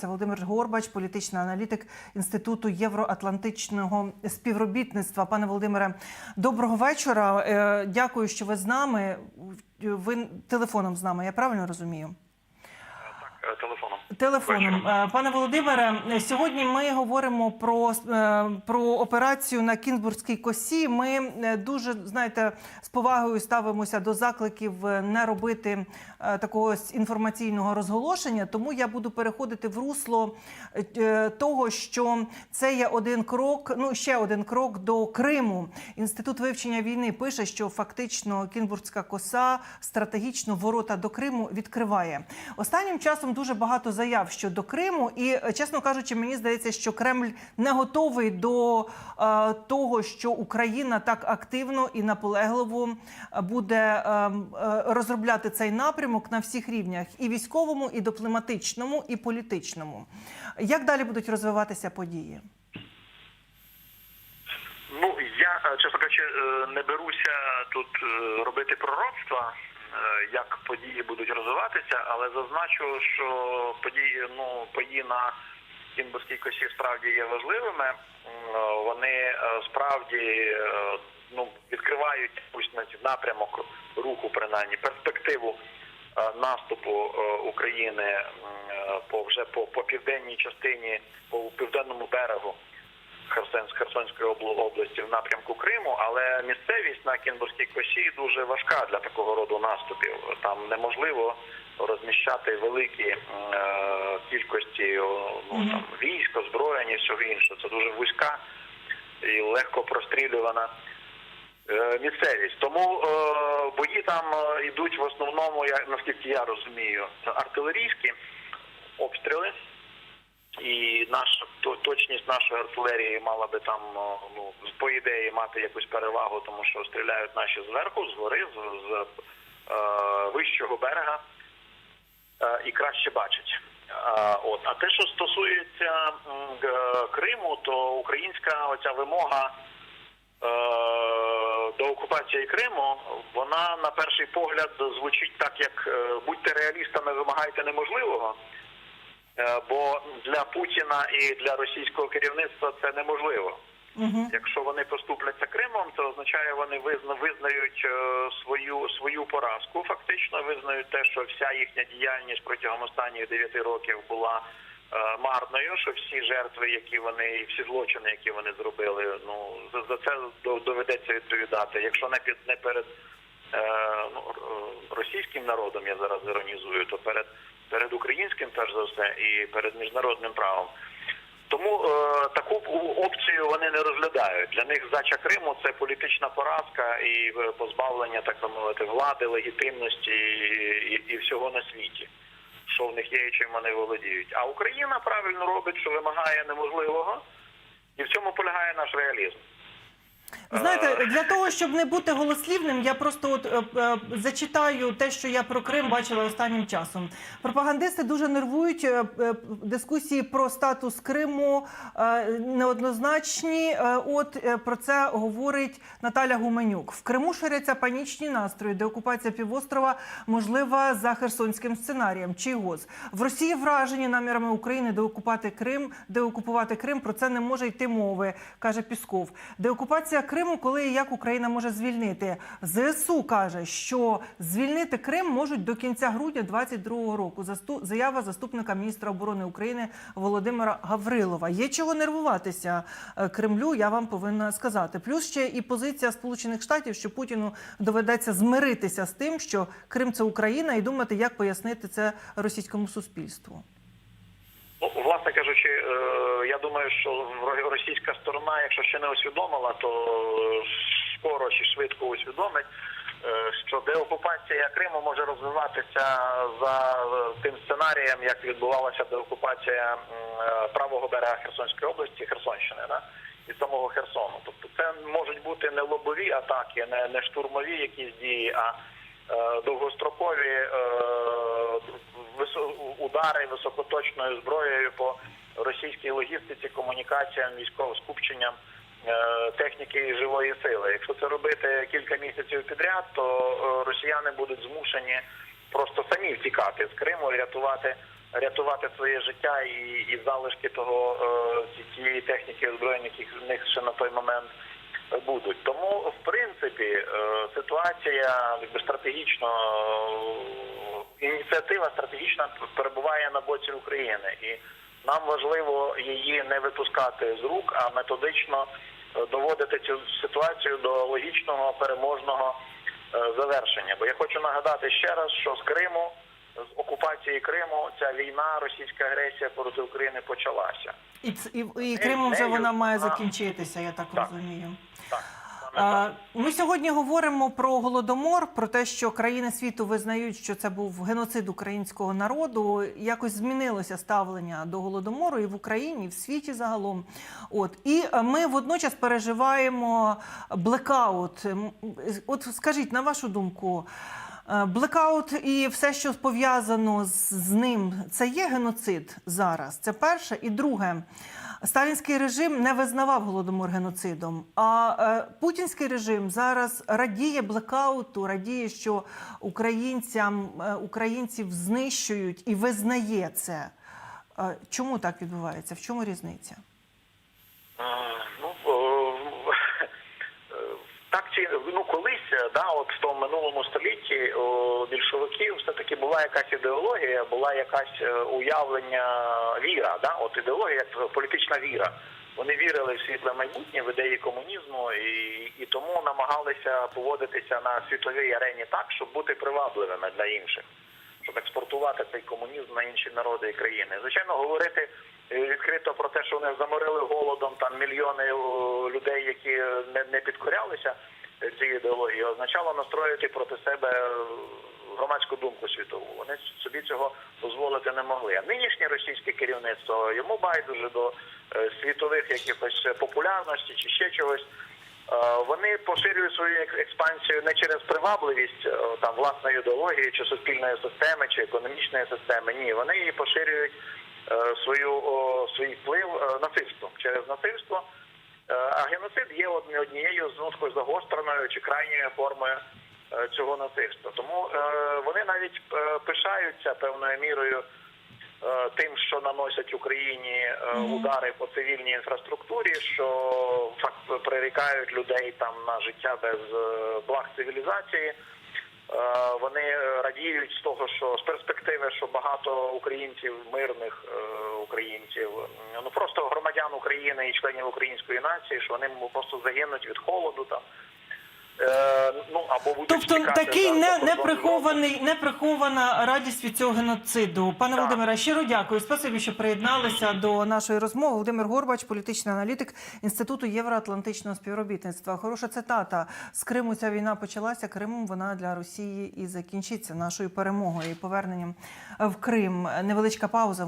Володимир Горбач, політичний аналітик Інституту євроатлантичного співробітництва. Пане Володимире, доброго вечора. Е, Дякую, що ви з нами. Ви телефоном з нами. Я правильно розумію? Так, е, телефоном. Телефоном, Е, пане Володимире, сьогодні ми говоримо про, е, про операцію на Кінзбурзькій косі. Ми е, дуже знаєте з повагою ставимося до закликів не робити такого інформаційного розголошення. Тому я буду переходити в русло того, що це є один крок. Ну ще один крок до Криму. Інститут вивчення війни пише, що фактично Кінбурзька коса стратегічно ворота до Криму відкриває. Останнім часом дуже багато заяв щодо Криму, і е, чесно кажучи, мені здається, що Кремль не готовий до е, того, що Україна так активно і наполегливо е, буде розробляти цей напрямок на всіх рівнях: і військовому, і дипломатичному, і політичному. Як далі будуть розвиватися події? Ну я чесно кажучи, не беруся тут робити пророцтва, як події будуть розвиватися, але зазначу, що події, ну події на Кінбурзькій справді є важливими. Е, Вони е, справді е, ну відкривають значить, напрямок руху, принаймні перспективу е, наступу е, України е, по вже по, по південній частині, по південному берегу. Херсонськ, Херсонської обл- області в напрямку Криму, але місцевість на Кінбурзькій косі дуже важка для такого роду наступів. Там неможливо розміщати великі е, кількості ну, там, військ, озброєння і всього іншого. Це дуже вузька і легко прострілювана е, місцевість. Тому е, бої там е, йдуть в основному, я, наскільки я розумію, артилерійські обстріли. І наша то- точність нашої артилерії мала би там ну по ідеї мати якусь перевагу, тому що стріляють наші зверху, згори, з, з е, вищого берега е, і краще бачать. Е, от а те, що стосується г- Криму, то українська оця вимога е, до окупації Криму, вона на перший погляд звучить так, як е, будьте реалістами, вимагайте неможливого. Е, Бо для Путіна і для російського керівництва це неможливо. Угу. Якщо вони поступляться Кримом, це означає, вони визна, визнають е, свою свою поразку. Фактично визнають те, що вся їхня діяльність протягом останніх 9 років була е, марною. Що всі жертви, які вони і всі злочини, які вони зробили, ну за, за це до- доведеться відповідати. Якщо не під не перед е, ну, російським народом, я зараз іронізую, то перед перед українським, перш за все, і перед міжнародним правом. Тому е, таку опцію вони не розглядають. Для них здача Криму це політична поразка і е, позбавлення, так би мовити, влади, легітимності і, і, і всього на світі, що в них є і чим вони володіють. А Україна правильно робить, що вимагає неможливого, і в цьому полягає наш реалізм. Знаєте, для того, щоб не бути голослівним, я просто от е, е, зачитаю те, що я про Крим бачила останнім часом. Пропагандисти дуже нервують е, е, дискусії про статус Криму е, неоднозначні. Е, От е, про це говорить Наталя Гуменюк. В Криму ширяться панічні настрої, де окупація півострова можлива за херсонським сценарієм. Чийгоз в Росії вражені намірами України деокупати Крим, деокупувати Крим. Про це не може йти мови, каже Пісков. Криму, коли і як Україна може звільнити. ЗСУ каже, що звільнити Крим можуть до кінця грудня 2022 року. Заява заступника міністра оборони України Володимира Гаврилова. Є чого нервуватися е, Кремлю. Я вам повинна сказати. Плюс ще і позиція Сполучених Штатів, що Путіну доведеться змиритися з тим, що Крим це Україна, і думати, як пояснити це російському суспільству. Ну, власне кажучи, е, я думаю, що ро- російська сторона, якщо ще не усвідомила, то скоро чи швидко усвідомить, е, що деокупація Криму може розвиватися за тим сценарієм, як відбувалася деокупація е, правого берега Херсонської області, Херсонщини, да? і самого Херсону. Тобто це можуть бути не лобові атаки, не, не штурмові якісь дії, а е, довгострокові е, удари високоточною зброєю по російській логістиці, комунікаціям, військовим скупченням е, техніки живої сили. Якщо це робити кілька місяців підряд, то е, росіяни будуть змушені просто самі втікати з Криму рятувати рятувати своє життя і, і залишки того е, тієї техніки озброєння, які в них ще на той момент будуть. Тому, в принципі, ситуація якби, стратегічно ініціатива стратегічна перебуває на боці України, і нам важливо її не випускати з рук, а методично е, доводити цю ситуацію до логічного переможного е, завершення. Бо я хочу нагадати ще раз, що з Криму, з окупації Криму, ця війна, російська агресія проти України почалася. І, і, і Кримом вже вона має закінчитися, я так Так. розумію. Так. Ми сьогодні говоримо про голодомор, про те, що країни світу визнають, що це був геноцид українського народу. Якось змінилося ставлення до голодомору і в Україні, і в світі загалом. От і е, ми водночас переживаємо блекаут. От скажіть, на вашу думку, е, блекаут і все, що пов'язано з ним, це є геноцид зараз. Це перше. І друге. Сталінський режим не визнавав голодомор геноцидом. А е, путінський режим зараз радіє блекауту, радіє, що українцям е, українців знищують і визнає це. Е, чому так відбувається? В чому різниця? Ну, так чи ну да, от в тому минулому столітті у більшовиків все-таки була якась ідеологія, була якась е, уявлення віра, да, от ідеологія як політична віра. Вони вірили в світле майбутнє, в ідеї комунізму і, і тому намагалися поводитися на світовій арені так, щоб бути привабливими для інших щоб експортувати цей комунізм на інші народи і країни. Звичайно, говорити е, відкрито про те, що вони заморили голодом там мільйони е, людей, які е, не, не підкорялися е, цій ідеології, означало настроїти проти себе е, громадську думку світову. Вони собі цього дозволити не могли. А нинішнє російське керівництво йому байдуже до е, світових якихось популярності чи ще чогось. Вони поширюють свою експансію не через привабливість там власної ідеології чи суспільної системи чи економічної системи. Ні, вони її поширюють свою свій вплив насильством через насильство. Е, А геноцид є од- однією з ну, такою загостреною чи крайньою формою е, цього насильства. Тому е, вони навіть пишаються певною мірою тим, що наносять Україні удари по цивільній інфраструктурі, що факт прирікають людей там на життя без благ цивілізації. Е, Вони радіють з того, що з перспективи, що багато українців, мирних е, українців, ну просто громадян України і членів української нації, що вони просто загинуть від холоду там. Е, Ну або Тобто такий не, неприхований, неприхована радість від цього геноциду. Пане Так. Володимире, щиро дякую. Спасибі, що приєдналися до нашої розмови. Володимир Горбач, політичний аналітик Інституту євроатлантичного співробітництва. Хороша цитата з Криму. Ця війна почалася. Кримом вона для Росії і закінчиться нашою перемогою і поверненням в Крим. Невеличка пауза.